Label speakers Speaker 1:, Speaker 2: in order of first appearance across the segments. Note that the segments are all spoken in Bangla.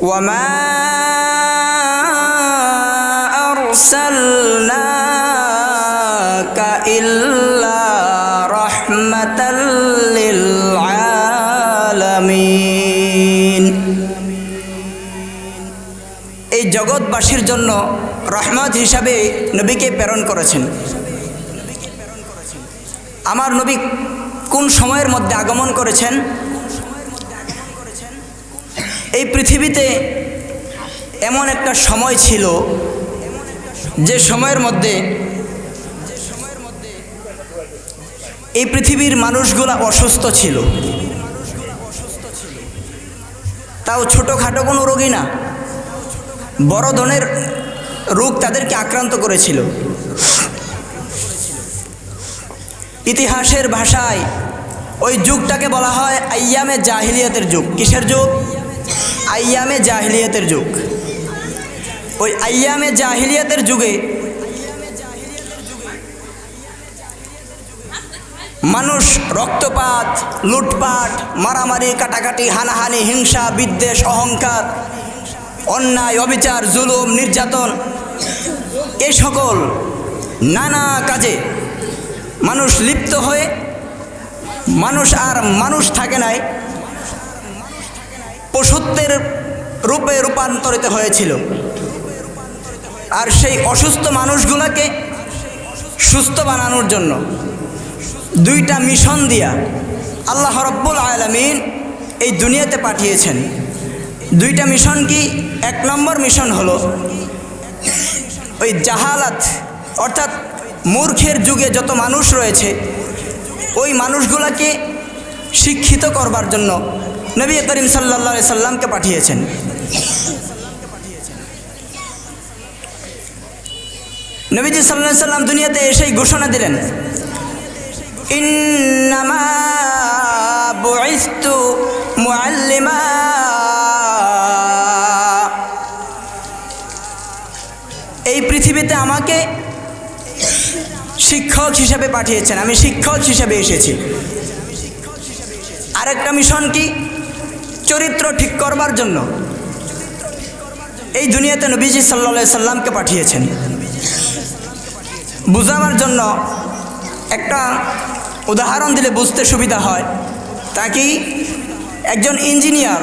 Speaker 1: وما أرسلناك إلا رحمة للعالمين এই জগৎবাসীর জন্য রহমত হিসাবে নবীকে প্রেরণ করেছেন আমার নবী কোন সময়ের মধ্যে আগমন করেছেন এই পৃথিবীতে এমন একটা সময় ছিল যে সময়ের মধ্যে এই পৃথিবীর মানুষগুলা অসুস্থ ছিল। তাও ছোটোখাটো কোনো রোগী না। বড় ধরনের রোগ তাদেরকে আক্রান্ত করেছিল। ইতিহাসের ভাষায় ওই যুগটাকে বলা হয় আইয়ামে জাহিলিয়াতের যুগ। কিসের যুগ? আইয়ামে জাহিলিয়াতের যুগ। ওই আইয়ামে জাহিলিয়াতের যুগে মানুষ রক্তপাত, লুটপাট, মারামারি, কাটাকাটি, হানাহানি, হিংসা, বিদ্বেষ, অহংকার, অন্যায়, অবিচার, জুলুম, নির্যাতন, এ সকল নানা কাজে মানুষ লিপ্ত হয়ে মানুষ আর মানুষ থাকে নাই। পশুত্বের রূপে রূপান্তরিত হয়েছিল। আর সেই অসুস্থ মানুষগুলোকে সুস্থ বানানোর জন্য দুইটা মিশন দিয়া আল্লাহ রব্বুল আলমিন এই দুনিয়াতে পাঠিয়েছেন। দুইটা মিশন কি? এক নম্বর মিশন হলো ওই জাহালাত, অর্থাৎ মূর্খের যুগে যত মানুষ রয়েছে, ওই মানুষগুলোকে শিক্ষিত করবার জন্য নবী করিম সাল্লা সাল্লামকে পাঠিয়েছেন। নবীজি সাল্লাহ সাল্লাম দুনিয়াতে এসেই ঘোষণা দিলেন এই পৃথিবীতে আমাকে শিক্ষক হিসেবে পাঠিয়েছেন, আমি শিক্ষক হিসেবে এসেছি। আরেকটা মিশন কি? চরিত্র ঠিক করবার জন্য এই দুনিয়াতে নবীজি সাল্লা সাল্লামকে পাঠিয়েছেন। বুঝাবার জন্য একটা উদাহরণ দিলে বুঝতে সুবিধা হয়। তা কি? একজন ইঞ্জিনিয়ার,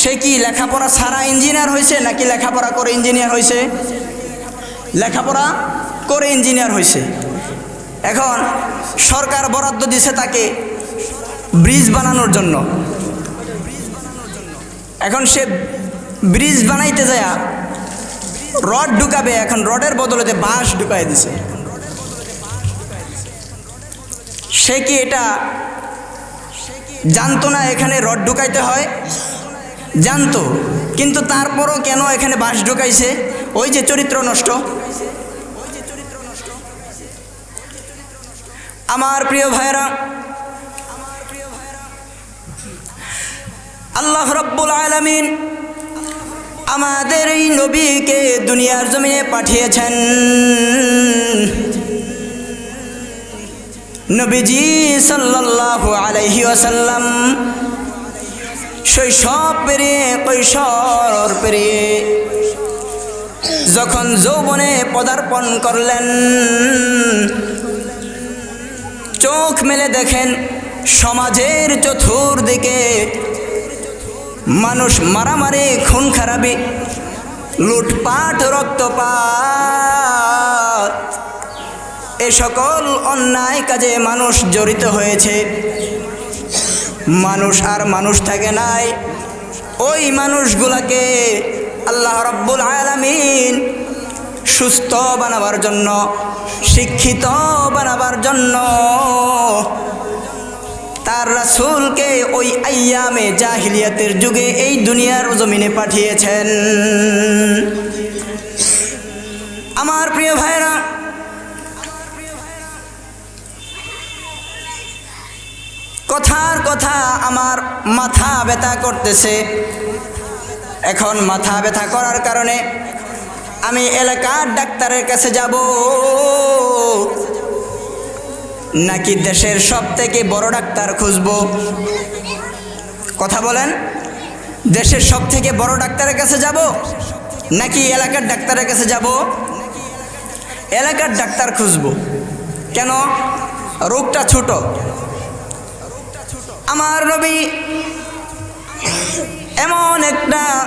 Speaker 1: সে কি লেখাপড়া সারা ইঞ্জিনিয়ার হয়েছে নাকি লেখাপড়া করে ইঞ্জিনিয়ার হয়েছে? লেখাপড়া করে ইঞ্জিনিয়ার হয়েছে। এখন সরকার বরাদ্দ দিছে তাকে ব্রিজ বানানোর জন্য। এখন সে ব্রিজ বানাইতে যায় রড ঢুকাবে, এখন রডের বদলেতে বাঁশ ঢুকাই দিছে। সে কি এটা জানতো না এখানে রড ঢুকাইতে হয়? জানতো, কিন্তু তারপরও কেন এখানে বাঁশ ঢুকাইছে? ওই যে চরিত্র নষ্ট। আমার প্রিয় ভাইরা আল্লাহ রব্বুল আলমিন আমাদের এই নবীকে দুনিয়ার জমিনে পাঠিয়েছেন। নবীজি সাল্লাল্লাহু আলাইহি ওয়াসাল্লাম শৈশব পেরিয়ে কৈশোর পেরিয়ে যখন যৌবনে পদার্পণ করলেন, চোখ মেলে দেখেন সমাজের চতুর্দিকে মানুষ মারামারি, খুন খারাপি, লুটপাট, রক্তপাত। এ সকল অন্যায় কাজে মানুষ জড়িত হয়েছে। মানুষ আর মানুষ থাকে নাই। ওই মানুষগুলাকে আল্লাহ রব্বুল আলামিন সুস্থ বানাবার জন্য, শিক্ষিত বানাবার জন্য রাসুলকে ওই আয়ামে জাহিলিয়াতের যুগে এই দুনিয়ার জমিনে পাঠিয়েছেন। আমার প্রিয় ভাইরা কথার কথা আমার মাথা ব্যথা করতেছে। এখন মাথা ব্যথা করার কারণে আমি এলাকার ডাক্তারের কাছে যাব। নাকি দেশের সব থেকে বড় ডাক্তার খুঁজব? কথা বলেন। দেশের সব থেকে বড় ডাক্তারের কাছে যাব নাকি এলাকার ডাক্তারের কাছে যাব? এলাকার ডাক্তার খুঁজব। কেন? রোগটা ছোট। আমার নবী এমন একটা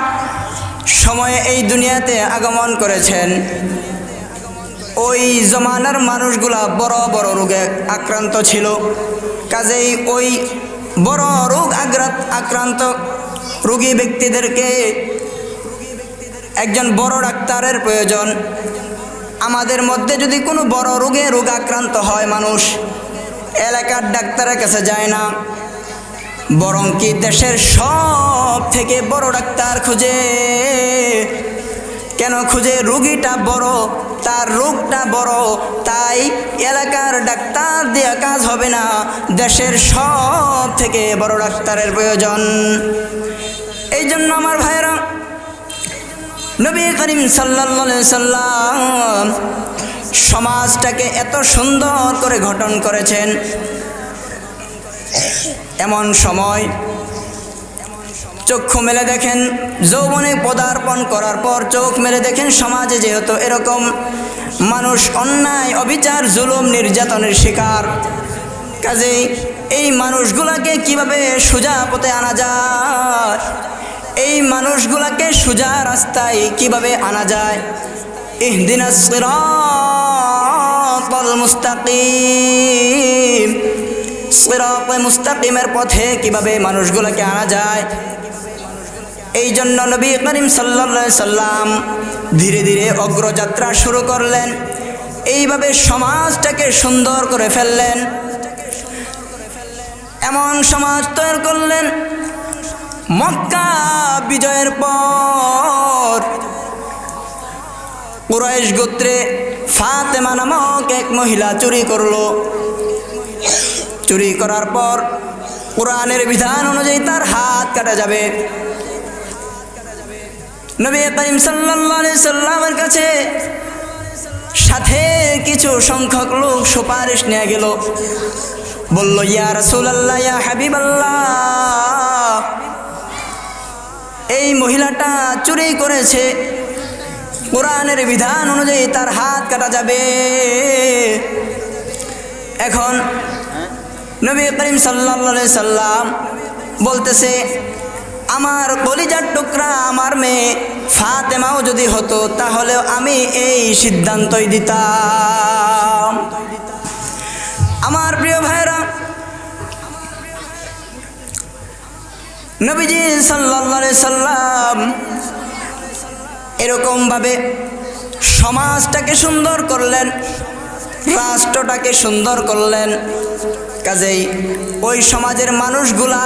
Speaker 1: সময়ে এই দুনিয়াতে আগমন করেছেন। ওই জমানার মানুষগুলা বড় বড় রোগে আক্রান্ত ছিল। কাজেই ওই বড় রোগ আগ্রাত আক্রান্ত রোগী ব্যক্তিদেরকে একজন বড় ডাক্তারের প্রয়োজন। আমাদের মধ্যে যদি কোনো বড় রোগে রোগ আক্রান্ত হয় মানুষ, এলাকার ডাক্তারের কাছে যায় না। বরং কি দেশের সব থেকে বড় ডাক্তার খুঁজে? কেন খুঁজে? রুগীটা বড় তার রোগটা বড়, তাই এলাকার ডাক্তার দেওয়া কাজ হবে না। দেশের সব থেকে বড় ডাক্তারের প্রয়োজন। এই জন্য আমার ভাইরা নবী করিম সাল্লা সাল্লাম সমাজটাকে এত সুন্দর করে গঠন করেছেন। এমন সময় চক্ষু মেলে দেখেন, যৌবনে পদার্পণ করার পর চোখ মেলে দেখেন, সমাজে যেহেতু এরকম মানুষ অন্যায়, অবিচার, জুলুম, নির্যাতনের শিকার। কাজেই এই মানুষগুলাকে কীভাবে সোজা পথে আনা যায়? এই মানুষগুলাকে সোজা রাস্তায় কীভাবে আনা যায়? ইহদিনা মুস্তাকিম। মুস্তাকিমের পথে কীভাবে মানুষগুলাকে আনা যায়? এই জন্য নবী করিম সাল্লা সাল্লাম ধীরে ধীরে অগ্রযাত্রা শুরু করলেন। এইভাবে সমাজটাকে সুন্দর করে ফেললেন। এমন সমাজ তৈরি করলেন। মক্কা বিজয়ের পর কুরাইশ গোত্রে ফাতেমা নামক এক মহিলা চুরি করল। চুরি করার পর কোরআনের বিধান অনুযায়ী তার হাত কাটা যাবে। নবী করিম সাল্লাল্লাহু সাল্লামের কাছে সাথে কিছু সংখ্যক লোক সুপারিশ নিয়ে গেল। বলল, ইয়া রাসূলুল্লাহ, ইয়া হাবিবাল্লাহ, এই মহিলাটা চুরি করেছে। কোরআনের বিধান অনুযায়ী তার হাত কাটা যাবে। এখন নবী করিম সাল্লা সাল্লাম বলতেছে আমার কলিজার টুকরা আমার মেয়ে ফাতেমাও যদি হতো, তাহলেও আমি এই সিদ্ধান্তই দিতাম। আমার প্রিয় ভাইরা নবীজি সাল্লা সাল্লাম এরকমভাবে সমাজটাকে সুন্দর করলেন, রাষ্ট্রটাকে সুন্দর করলেন। কাজেই ওই সমাজের মানুষগুলা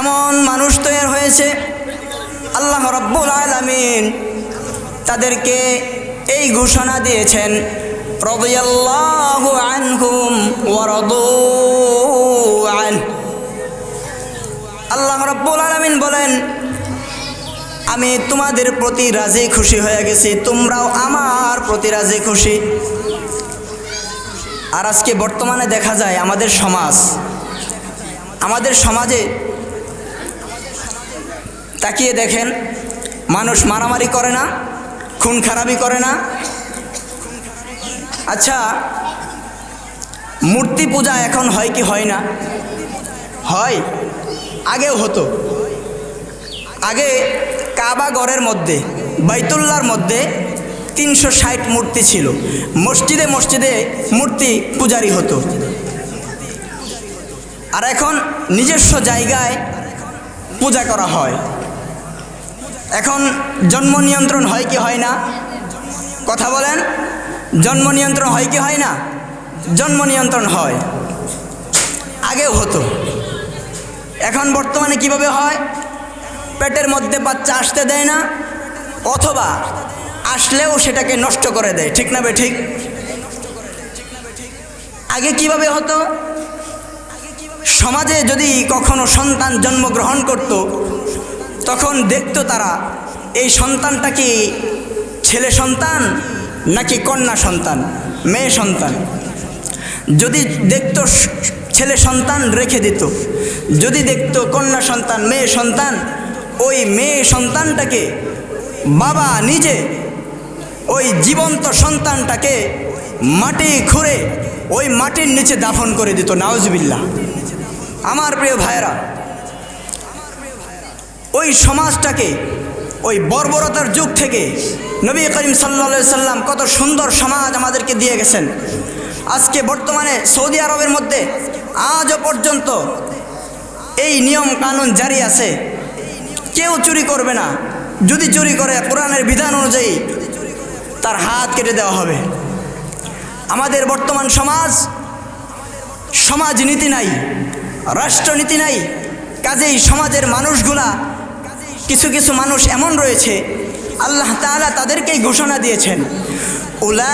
Speaker 1: এমন মানুষ তৈরি হয়েছে। আল্লাহ রব্বুল আলমিন তাদেরকে এই ঘোষণা দিয়েছেন আল্লাহ রব্বুল আলমিন বলেন, আমি তোমাদের প্রতি রাজি খুশি হয়ে গেছি, তোমরাও আমার প্রতি রাজি খুশি। আর আজকে বর্তমানে দেখা যায় আমাদের সমাজ, আমাদের সমাজে তাকিয়ে দেখেন, মানুষ মারামারি করে না, খুন খারাপি করে না। আচ্ছা মূর্তি পূজা এখন হয় কি হয় না? হয়, আগেও হতো। আগে কাবা গড়ের মধ্যে বাইতুল্লার মধ্যে তিনশো ষাট মূর্তি ছিল। মসজিদে মসজিদে মূর্তি পূজারি হতো। আর এখন নিজস্ব জায়গায় পূজা করা হয়। এখন জন্ম নিয়ন্ত্রণ হয় কি হয় না? কথা বলেন। জন্ম নিয়ন্ত্রণ হয় কি হয় না? জন্ম নিয়ন্ত্রণ হয়। আগেও হতো। এখন বর্তমানে কীভাবে হয়? পেটের মধ্যে বাচ্চা আসতে দেয় না, অথবা আসলেও সেটাকে নষ্ট করে দেয়। ঠিক না বে ঠিক? আগে কীভাবে হতো? সমাজে যদি কখনো সন্তান জন্মগ্রহণ করত তখন দেখতো তারা, এই সন্তানটা কি ছেলে সন্তান নাকি কন্যা সন্তান? মেয়ে সন্তান? যদি দেখতো ছেলে সন্তান রেখে দিত, যদি দেখত কন্যা সন্তান, মেয়ে সন্তান, ওই মেয়ে সন্তানটাকে বাবা নিজে ওই জীবন্ত সন্তানটাকে মাটি খুঁড়ে ওই মাটির নিচে দাফন করে দিত নাওজবিল্লা আমার প্রিয় ভাইরা ওই সমাজটাকে, ওই বর্বরতার যুগ থেকে নবী করিম সাল্লা সাল্লাম কত সুন্দর সমাজ আমাদেরকে দিয়ে গেছেন। আজকে বর্তমানে সৌদি আরবের মধ্যে আজও পর্যন্ত এই নিয়ম কানুন জারি আছে। কেউ চুরি করবে না। যদি চুরি করে, কোরআনের বিধান অনুযায়ী তার হাত কেটে দেওয়া হবে। আমাদের বর্তমান সমাজ সমাজনীতি নাই, রাষ্ট্রনীতি নাই, কাজেই সমাজের মানুষগুলা কিছু কিছু মানুষ এমন রয়েছে, আল্লাহ তাআলা তাদেরকেই ঘোষণা দিয়েছেন। উলাইকা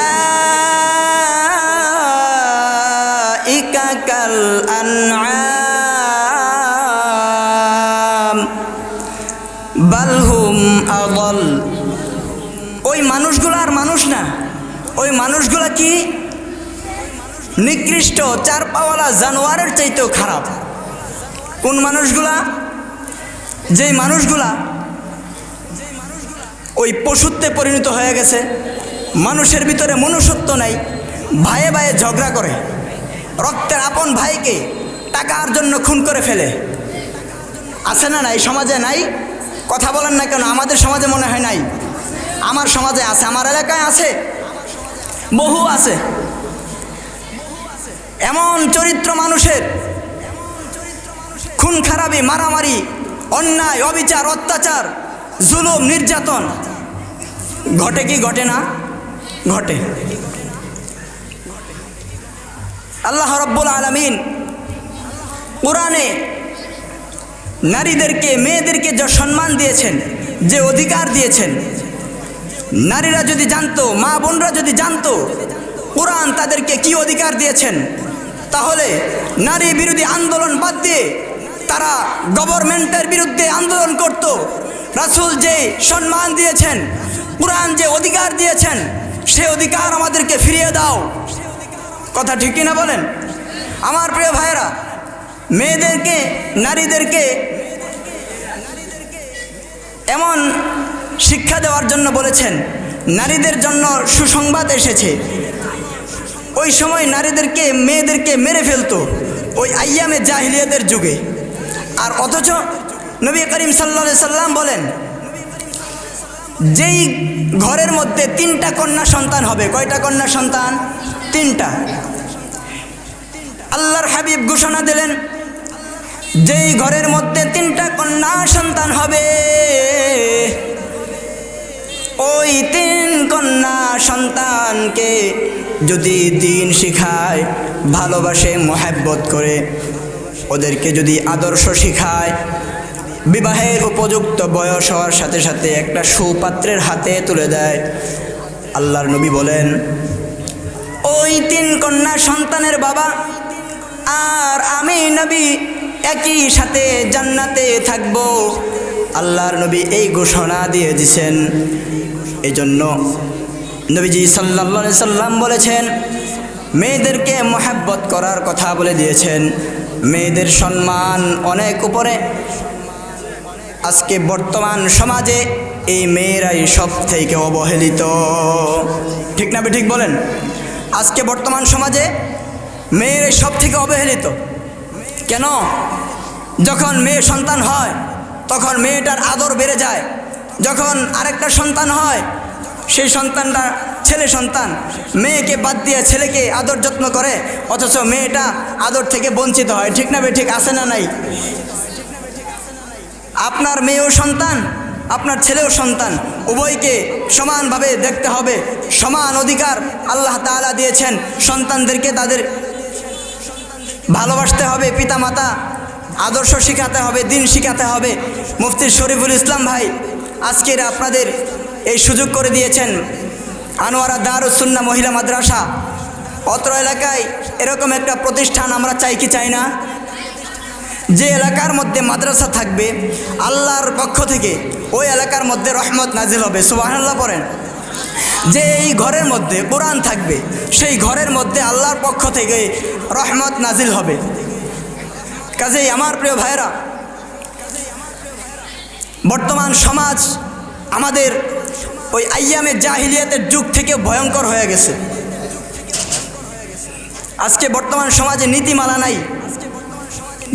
Speaker 1: কাল আনআম বালহুম আদল। ওই মানুষগুলো আর মানুষ না, ওই মানুষগুলা কি? নিকৃষ্ট চার পাওয়ালা জানোয়ারের চাইতেও খারাপ। কোন মানুষগুলা? যেই মানুষগুলা ওই পশুত্বে পরিণত হয়ে গেছে, মানুষের ভিতরে মনুষ্যত্ব নাই, ভাইয়ে ভাইয়ে ঝগড়া করে। রক্তের আপন ভাইকে টাকার জন্য খুন করে ফেলে। আছে না নাই? সমাজে নাই? কথা বলেন না কেন? আমাদের সমাজে মনে হয় নাই। আমার সমাজে আছে, আমার এলাকায় আছে, বহু আছে। এমন চরিত্র মানুষের, খুন খারাপি, মারামারি অন্যায়, অবিচার, অত্যাচার, জুলুম, নির্যাতন। ঘটে কি ঘটে না? ঘটে। আল্লাহ রব্বুল আলমিন কোরআনে নারীদেরকে, মেয়েদেরকে যে সম্মান দিয়েছেন, যে অধিকার দিয়েছেন, নারীরা যদি জানতো, মা বোনরা যদি জানতো, কোরআন তাদেরকে কি অধিকার দিয়েছেন, তাহলে নারী বিরোধী আন্দোলন বাদ দিয়ে তারা গভর্নমেন্টের বিরুদ্ধে আন্দোলন করত। রাসুল যে সম্মান দিয়েছেন, কোরআন যে অধিকার দিয়েছেন, সে অধিকার আমাদেরকে ফিরিয়ে দাও। কথা ঠিক কিনা বলেন? আমার প্রিয় ভাইয়েরা, মেয়েদেরকে, নারীদেরকে এমন শিক্ষা দেওয়ার জন্য বলেছেন, নারীদের জন্য সুসংবাদ এসেছে। ওই সময় নারীদেরকে, মেয়েদেরকে মেরে ফেলতো। ওই আইয়ামে জাহিলিয়াদের যুগে। আর অথচ নবী করিম সাল্লা সাল্লাম বলেন, যেই ঘরের মধ্যে তিনটা কন্যা সন্তান হবে, কয়টা কন্যা সন্তান? তিনটা। আল্লাহর হাবিব ঘোষণা দিলেন, যেই ঘরের মধ্যে তিনটা কন্যা সন্তান হবে, ওই তিন কন্যা সন্তানকে যদি দিন শিখায়, ভালোবাসে, মোহাব্বত করে ওদেরকে যদি আদর্শ শিখায়, বিবাহের উপযুক্ত বয়স হওয়ার সাথে সাথে একটা সুপাত্রের হাতে তুলে দেয়। আল্লাহর নবী বলেন, ওই তিন কন্যা সন্তানের বাবা, আর আমি নবী, একই সাথে জান্নাতে থাকব। আল্লাহর নবী এই ঘোষণা দিয়ে দিছেন। এই জন্য নবীজি সাল্লা সাল্লাম বলেছেন, মেয়েদেরকে মোহাব্বত করার কথা বলে দিয়েছেন। মেয়েদের সম্মান অনেক উপরে। আজকে বর্তমান সমাজে এই মেয়েরাই সব থেকে অবহেলিত। ঠিক না ঠিক বলেন? আজকে বর্তমান সমাজে মেয়েরাই সব থেকে অবহেলিত। কেন? যখন মেয়ে সন্তান হয়, তখন মেয়েটার আদর বেড়ে যায়। যখন আরেকটা সন্তান হয় সেই সন্তানটা ছেলে সন্তান, মেয়েকে বাদ দিয়ে ছেলেকে আদর যত্ন করে, অথচ মেয়েটা আদর থেকে বঞ্চিত হয়। ঠিক না বে, ঠিক আছে না নাই? আপনার মেয়েও সন্তান, আপনার ছেলেও সন্তান, উভয়কে সমানভাবে দেখতে হবে। সমান অধিকার আল্লাহ তাআলা দিয়েছেন। সন্তানদেরকে তাদের ভালোবাসতে হবে পিতা মাতা আদর্শ শিখাতে হবে, দিন শিখাতে হবে। মুফতি শরীফুল ইসলাম ভাই, আজকের আপনাদের এই সুযোগ করে দিয়েছেন আনোয়ারা দারুসুন্না মহিলা মাদ্রাসা। অত্র এলাকায় এরকম একটা প্রতিষ্ঠান আমরা চাই কি চাই না? যে এলাকার মধ্যে মাদ্রাসা থাকবে, আল্লাহর পক্ষ থেকে ওই এলাকার মধ্যে রহমত নাজিল হবে সুবাহান্লাহ পড়েন। যে এই ঘরের মধ্যে কোরআন থাকবে, সেই ঘরের মধ্যে আল্লাহর পক্ষ থেকে রহমত নাজিল হবে। কাজেই আমার প্রিয় ভাইরা বর্তমান সমাজ আমাদের ওই আইয়ামে জাহিলিয়াতের যুগ থেকে ভয়ঙ্কর হয়ে গেছে। আজকে বর্তমান সমাজে নীতিমালা নাই,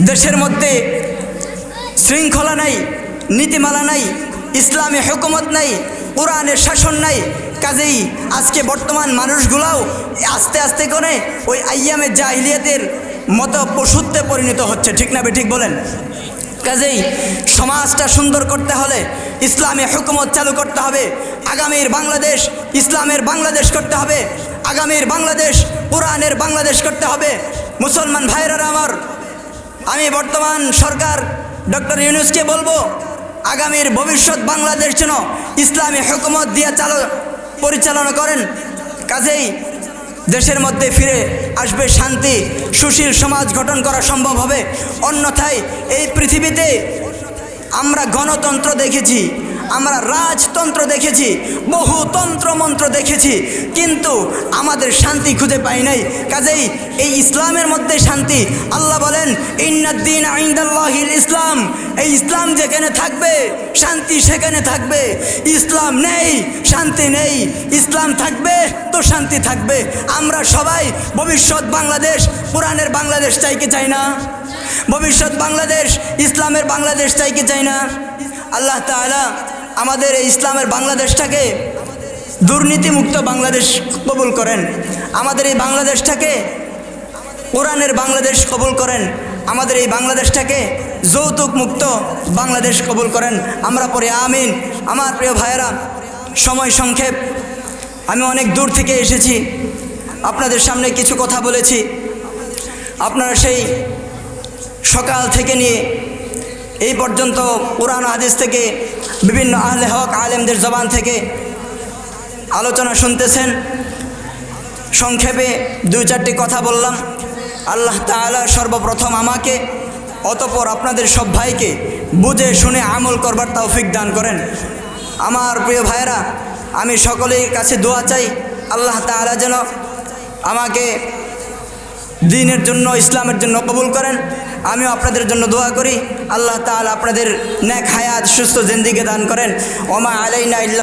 Speaker 1: দেশের মধ্যে শৃঙ্খলা নাই, নীতিমালা নাই, ইসলামে হুকুমত নাই কোরআনের শাসন নাই, কাজেই আজকে বর্তমান মানুষগুলাও আস্তে আস্তে করে ওই আইয়ামে জাহিলিয়াতের মতো পশুত্বে পরিণত হচ্ছে, ঠিক না ঠিক বলেন? কাজেই সমাজটা সুন্দর করতে হলে ইসলামী হুকুমত চালু করতে হবে। আগামীর বাংলাদেশ ইসলামের বাংলাদেশ করতে হবে। আগামীর বাংলাদেশ কোরআনের বাংলাদেশ করতে হবে। মুসলমান ভাইরা আমার, আমি বর্তমান সরকার ডক্টর ইউনুসকে বলব, আগামীর ভবিষ্যৎ বাংলাদেশ যেন ইসলামী হুকুমত দিয়ে চালু, পরিচালনা করেন। কাজেই দেশের মধ্যে ফিরে আসবে শান্তি, সুশীল সমাজ গঠন করা সম্ভব হবে। অন্যথায় এই পৃথিবীতে আমরা গণতন্ত্র দেখেছি, আমরা রাজতন্ত্র দেখেছি, বহু তন্ত্র মন্ত্র দেখেছি, কিন্তু আমাদের শান্তি খুঁজে পাই নাই। কাজেই এই ইসলামের মধ্যে শান্তি, আল্লাহ বলেন ইন্নাদ্দিন আইন্দাল্লাহিল ইসলাম। এই ইসলাম যেখানে থাকবে, শান্তি সেখানে থাকবে। ইসলাম নেই, শান্তি নেই। ইসলাম থাকবে, তো শান্তি থাকবে। আমরা সবাই ভবিষ্যৎ বাংলাদেশ, কোরআনের বাংলাদেশ চাইকে চাই না। ভবিষ্যৎ বাংলাদেশ, ইসলামের বাংলাদেশ চাই কি চাই না? আল্লাহ তাআলা আমাদের এই ইসলামের বাংলাদেশটাকে দুর্নীতিমুক্ত বাংলাদেশ কবুল করেন। আমাদের এই বাংলাদেশটাকে কোরআনের বাংলাদেশ কবুল করেন। আমাদের এই বাংলাদেশটাকে যৌতুক মুক্ত বাংলাদেশ কবুল করেন। আমরা পরে আমিন। আমার প্রিয় ভাইয়েরা, সময় সংক্ষেপ। আমি অনেক দূর থেকে এসেছি। আপনাদের সামনে কিছু কথা বলেছি। আপনারা সেই সকাল থেকে নিয়ে এই পর্যন্ত পুরানো হাদিস থেকে বিভিন্ন আহলে হক আলেমদের জবান থেকে আলোচনা শুনতেছেন। সংক্ষেপে দুই চারটি কথা বললাম। আল্লাহ তাআলা সর্বপ্রথম আমাকে, অতপর আপনাদের সব ভাইকে বুঝে শুনে আমল করবার তৌফিক দান করেন। আমার প্রিয় ভাইয়েরা, আমি সকলের কাছে দোয়া চাই, আল্লাহ তাআলা যেন আমাকে দিনের জন্য, ইসলামের জন্য কবুল করেন। আমিও আপনাদের জন্য দোয়া করি। আল্লাহ তাআলা আপনাদের ন্যাক হায়াত, সুস্থ জিন্দিকে দান করেন। ওমা আলাইনা